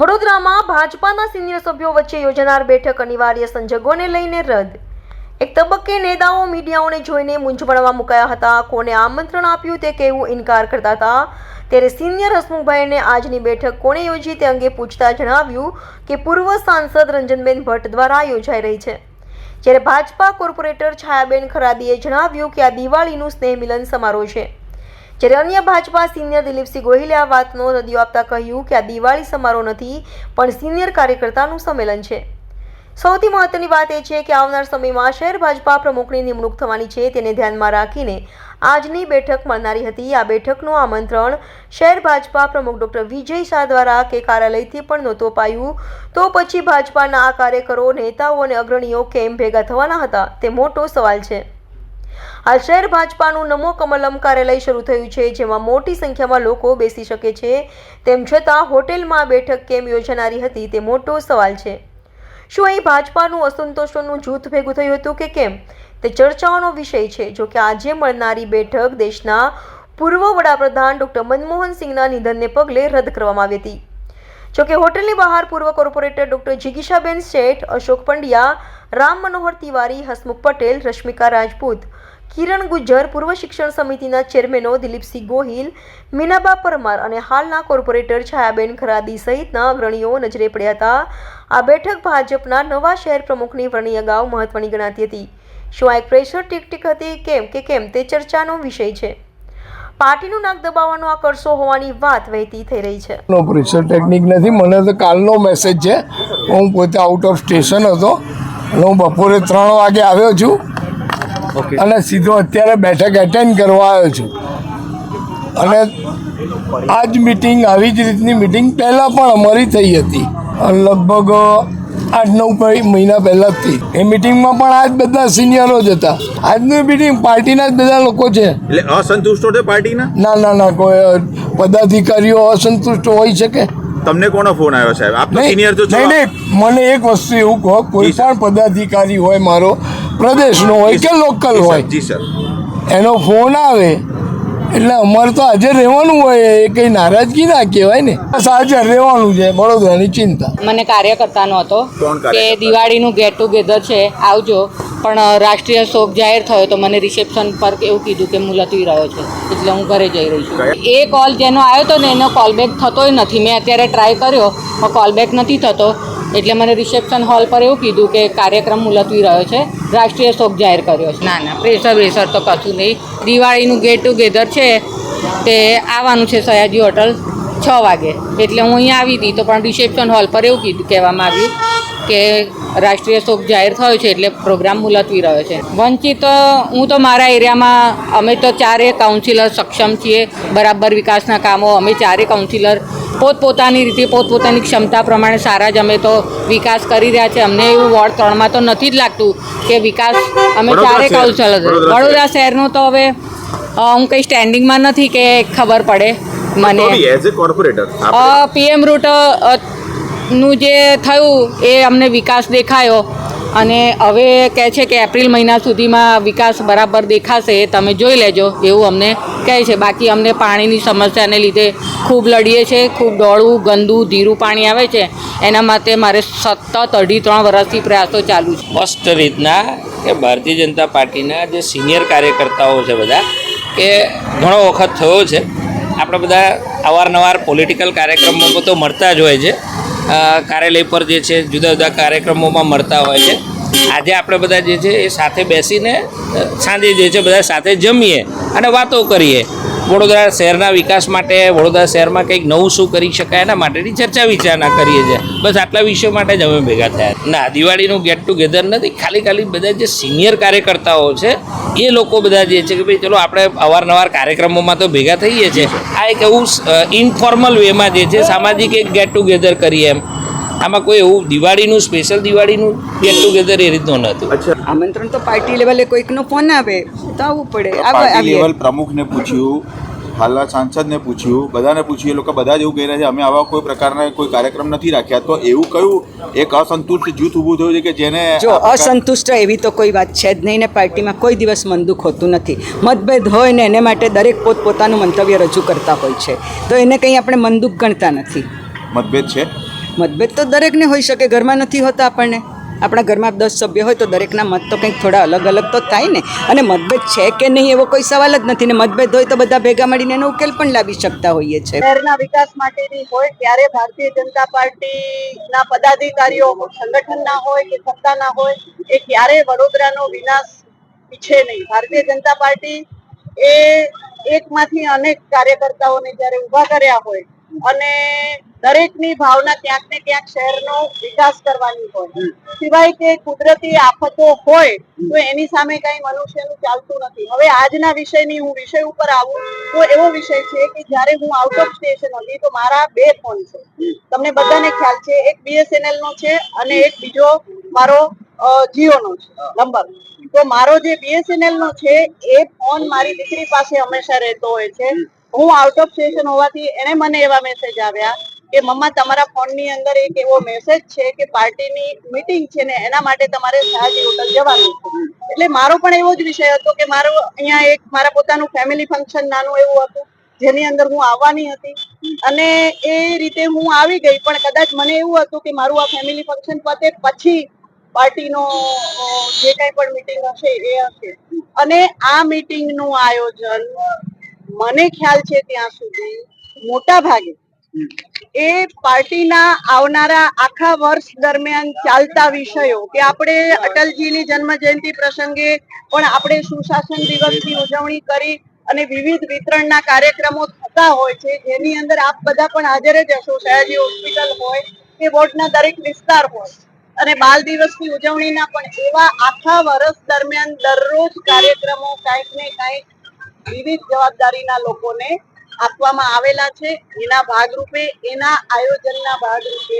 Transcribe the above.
વડોદરામાં ભાજપાના સિનિયર સભ્યો વચ્ચે યોજાનાર બેઠક અનિવાર્ય સંજોગોને લઈને રદ. એક તબક્કે નેતાઓ મીડિયાઓને જોઈને મૂંઝવણમાં મુકાયા હતા. કોને આમંત્રણ આપ્યું તે કહેવું ઇનકાર કરતા હતા. ત્યારે સિનિયર હસમુખભાઈને આજની બેઠક કોણે યોજી તે અંગે પૂછતા જણાવ્યું કે પૂર્વ સાંસદ રંજનબેન ભટ્ટ દ્વારા યોજાઈ રહી છે. જ્યારે ભાજપા કોર્પોરેટર છાયાબેન ખરાદીએ જણાવ્યું કે આ દિવાળીનું સ્નેહ મિલન સમારોહ છે. જ્યારે અન્ય ભાજપા સિનિયર દિલીપસિંહ ગોહિલે આ વાતનો રદિયો આપતા કહ્યું કે આ દિવાળી સમારોહ નથી, પણ સિનિયર કાર્યકર્તાનું સંમેલન છે. સૌથી મહત્વની વાત એ છે કે આવનાર સમયમાં શહેર ભાજપા પ્રમુખની નિમણૂક થવાની છે, તેને ધ્યાનમાં રાખીને આજની બેઠક મળનારી હતી. આ બેઠકનું આમંત્રણ શહેર ભાજપા પ્રમુખ ડોક્ટર વિજય શાહ દ્વારા કે કાર્યાલયથી પણ નહોતું અપાયું. તો પછી ભાજપાના આ કાર્યકરો, નેતાઓ અને અગ્રણીઓ કેમ ભેગા થવાના હતા, તે મોટો સવાલ છે. હાલ શહેર ભાજપાનું નમો કમલમ કાર્યાલય શરૂ થયું છે, જેમાં મોટી સંખ્યામાં લોકો બેસી શકે છે. તેમ છતાં, હોટેલમાં બેઠક કેમ યોજાનારી હતી તે મોટો સવાલ છે. શું અહીં ભાજપાનું અસંતોષોનું જૂથ ભેગું થયું હતું કે કેમ? તે ચર્ચાઓનો વિષય છે, જો કે આજે મળનારી બેઠક દેશના પૂર્વ વડાપ્રધાન ડોક્ટર મનમોહન સિંહના નિધનને પગલે રદ કરવામાં આવી હતી. જોકે હોટલની બહાર પૂર્વ કોર્પોરેટર ડોક્ટર જિગીશાબેન શેઠ, અશોક પંડ્યા, રામ મનોહર તિવારી, હસમુખ પટેલ, રશ્મિકા રાજપૂત કિરણ ગુજ્જર પૂર્વ શિક્ષણ સમિતિના ચેરમેનો દિલીપસિંહ ગોહિલ, મીનાબા પરમાર અને હાલના કોર્પોરેટર છાયાબેન ખરાદી સહિતના અગ્રણીઓ નજરે પડ્યા હતા. આ બેઠક ભાજપના નવા શહેર પ્રમુખની વરણી અગાઉ મહત્વની ગણાતી હતી. શું આ એક પ્રેશર ટિકટિક હતી? કેમ કે કેમ? તે ચર્ચાનો વિષય છે. પાર્ટીનું નાક દબાવવાનો આ કરશો હોવાની વાત વહેતી થઈ રહી છે. નો પ્રેશર ટેકનિક નથી. મને તો કાલનો મેસેજ છે. હું પોતે આઉટ ઓફ સ્ટેશન હતો. હું બપોરે ત્રણ વાગે આવ્યો છું. અને સીધો અત્યારે બેઠક એટેન્ડ કરવા આવ્યો છું. અને આ જ મિટિંગ આવી જ રીતની મિટિંગ પહેલાં પણ અમારી થઈ હતી. લગભગ આઠ નવ મહિના પહેલાંથી એ મિટિંગમાં પણ આજ બધા સિનિયરો જ હતા. આજની મિટિંગ પાર્ટીના જ બધા લોકો છે. એટલે અસંતુષ્ટો છે પાર્ટીના? ના ના ના કોઈ પદાધિકારીઓ અસંતુષ્ટ હોઈ શકે. તમને કોનો ફોન આવ્યો સાહેબ? આપ તો સિનિયર તો છો. નહીં નહીં. મને એક વસ્તુ એવું કહો કોઈ પણ પદાધિકારી હોય મારો પ્રદેશનો હોય કે લોકલ હોય. સર, એનો ફોન આવે એટલે અમારે તો આજે રહેવાનું હોય એ કંઈ નારાજગી ના કહેવાય ને. બસ આજે રહેવાનું છે વડોદરાની ચિંતા. મને કાર્યકર્તાનો હતો કે દિવાળીનું ગેટ ટુગેધર છે આવજો. પણ રાષ્ટ્રીય શોક જાહેર થયો તો મને રિસેપ્શન પર એવું કીધું કે મુલતવી રહ્યો છે એટલે હું ઘરે જઈ રહી છું. એ કોલ જેનો આવ્યો હતો ને એનો કોલબેક થતોય નથી. મેં અત્યારે ટ્રાય કર્યો પણ કોલબેક નથી થતો. એટલે મને રિસેપ્શન હોલ પર એવું કીધું કે કાર્યક્રમ મુલતવી રહ્યો છે. રાષ્ટ્રીય શોક જાહેર કર્યો છે. ના ના, પ્રેશર પ્રેશર તો કશું નહીં. દિવાળીનું ગેટ ટુગેધર છે તે આવવાનું છે સયાજી હોટલ છ વાગે. એટલે હું અહીંયા આવી હતી તો પણ રિસેપ્શન હોલ પર એવું કીધું, કહેવામાં આવ્યું કે રાષ્ટ્રીય શોક જાહેર થયો છે એટલે પ્રોગ્રામ મુલતવી રહ્યો છે. વંચિત, હું તો મારા એરિયામાં, અમે તો ચારે કાઉન્સિલર સક્ષમ છીએ. બરાબર વિકાસના કામો, અમે ચારે કાઉન્સિલર પોતપોતાની રીતે પોતપોતાની ક્ષમતા પ્રમાણે સારા જ અમે તો વિકાસ કરી રહ્યા છે. અમને એવું વોર્ડ ત્રણમાં તો નથી જ લાગતું કે વિકાસ અમે શહેર, કાઉન્સિલર વડોદરા શહેરનો શહેરનું તો હવે હું કંઈ સ્ટેન્ડિંગમાં નથી કે ખબર પડે મને. એઝ એ કોર્પોરેટર પીએમ રૂટનું જે થયું એ અમને વિકાસ દેખાયો. અને હવે કહે છે કે એપ્રિલ મહિના સુધીમાં વિકાસ બરાબર દેખાશે એ તમે જોઈ લેજો, એવું અમને કહે છે. બાકી અમને પાણીની સમસ્યાને લીધે ખૂબ લડીએ છીએ ખૂબ ડોળું, ગંદુ, ધીરું પાણી આવે છે. એના માટે મારે સતત અઢી ત્રણ વર્ષથી પ્રયાસો ચાલુ છે. સ્પષ્ટ રીતના કે ભારતીય જનતા પાર્ટીના જે સિનિયર કાર્યકર્તાઓ છે બધા, કે ઘણો વખત થયો છે. આપણે બધા અવારનવાર પોલિટિકલ કાર્યક્રમો તો મળતા જ હોય છે. કાર્યાલય પર જે છે, જુદા જુદા કાર્યક્રમોમાં મળતા હોય છે. આજે આપણે બધા જે છે, એ સાથે બેસીને સાંજે જે છે, બધા સાથે જમીએ અને વાતો કરીએ. વડોદરા શહેરના વિકાસ માટે, વડોદરા શહેરમાં કંઈક નવું શું કરી શકાય એના માટેની ચર્ચા વિચારણા કરીએ છીએ. બસ આટલા વિષયો માટે જ અમે ભેગા થયા. ના, દિવાળીનું ગેટ ટુગેધર નથી. ખાલી ખાલી બધા જે સિનિયર કાર્યકર્તાઓ છે એ લોકો બધા જે છે કે ભાઈ ચલો આપણે અવારનવાર કાર્યક્રમોમાં તો ભેગા થઈએ છીએ. આ એક એવું ઇન્ફોર્મલ વેમાં જે છે સામાજિક એક ગેટ ટુગેધર કરીએ એમ. આમાં કોઈ એવું દિવાળીનું સ્પેશિયલ દિવાળીનું ગેટ ટુગેધર એ રીતનું નહોતું આમંત્રણ તો પાર્ટી લેવલે કોઈકનો ફોન આવે તો આવવું પડે. લેવલ પ્રમુખને પૂછ્યું હાલના સાંસદને પૂછ્યું બધાને પૂછ્યું એ લોકો બધા જ એવું કહી રહ્યા છે અમે આવા કોઈ પ્રકારના કોઈ કાર્યક્રમ નથી રાખ્યા. તો એવું કયું એક અસંતુષ્ટ જૂથ ઊભું થયું છે કે જેને જો અસંતુષ્ટ એવી તો કોઈ વાત છે જ નહીં ને પાર્ટીમાં કોઈ દિવસ મનદુખ હોતું નથી. મતભેદ હોય ને એને માટે દરેક પોતપોતાનું મંતવ્ય રજૂ કરતા હોય છે. તો એને કંઈ આપણે મનદુખ ગણતા નથી. મતભેદ છે? મતભેદ તો દરેકને હોઈ શકે ઘરમાં નથી હોતા આપણને. આપણા ઘરમાં દસ સભ્ય હોય તો દરેકના મત તો કંઈક થોડા અલગ અલગ તો થાય ને. અને મતભેદ છે કે નહીં એવો કોઈ સવાલ જ નથી ને મતભેદ હોય તો બધા ભેગા મળીને એનો ઉકેલ પણ લાવી શકતા હોઈએ છીએ શહેરના વિકાસ માટેની હોય ત્યારે ભારતીય જનતા પાર્ટીના પદાધિકારીઓ સંગઠનના હોય કે સત્તાના હોય, એ ક્યારે વડોદરાનો વિનાશ ઈચ્છે નહીં. ભારતીય જનતા પાર્ટી એ એકમાંથી અનેક કાર્યકર્તાઓને જ્યારે ઊભા કર્યા હોય અને દરેકની ભાવના ક્યાંક ને ક્યાંક શહેરનો વિકાસ કરવાની હોય. સિવાય કે કુદરતી આફતો હોય તો એની સામે કઈ મનુષ્યનું ચાલતું નથી. હવે આજના વિષયની હું વિષય ઉપર આવું તો એવો વિષય છે કે જ્યારે હું આઉટ ઓફ સ્ટેશન હતી તો મારા બે ફોન છે. તમને બધાને ખ્યાલ છે એક બીએસએનએલ નો છે અને એક બીજો મારો જીઓ નો છે નંબર. તો મારો જે બીએસએનએલ નો છે એ ફોન મારી દીકરી પાસે હંમેશા રહેતો હોય છે. હું આઉટ ઓફ સ્ટેશન હોવાથી એને મને એવા મેસેજ આવ્યા કે, મમ્મા, તમારા ફોનની અંદર એક એવો મેસેજ છે કે પાર્ટીની મીટિંગ છે ને એના માટે તમારે સયાજી હોટલ જવાનું એટલે મારો પણ એવો જ વિષય હતો કે મારો અહીંયા એક, મારા પોતાનું ફેમિલી ફંક્શન નાનું એવું હતું, જેની અંદર હું આવવાની હતી. અને એ રીતે હું આવી ગઈ, પણ કદાચ મને એવું હતું કે મારું આ ફેમિલી ફંક્શન પતે પછી પાર્ટીનો જે કંઈ પણ મીટિંગ હશે એ હશે. અને આ મીટિંગનું આયોજન મને ખ્યાલ છે ત્યાં સુધી મોટા ભાગે એ પાર્ટીના આવનારા આખા વર્ષ દરમિયાન ચાલતા વિષયો કે આપણે અટલજીની જન્મ જયંતિ પ્રસંગે પણ આપણે સુશાસન દિવસની ઉજવણી કરી અને વિવિધ વિતરણના કાર્યક્રમો થતા હોય છે, જેની અંદર આપ બધા પણ હાજર જ હશો. સયાજી હોસ્પિટલ હોય કે વોર્ડના દરેક વિસ્તાર હોય. અને બાલ દિવસની ઉજવણીના પણ એવા આખા વર્ષ દરમિયાન દરરોજ કાર્યક્રમો કાંઈક ને કાંઈક વિવિધ જવાબદારીના લોકોને આપવામાં આવેલા છે એના ભાગરૂપે એના આયોજનના ભાગરૂપે.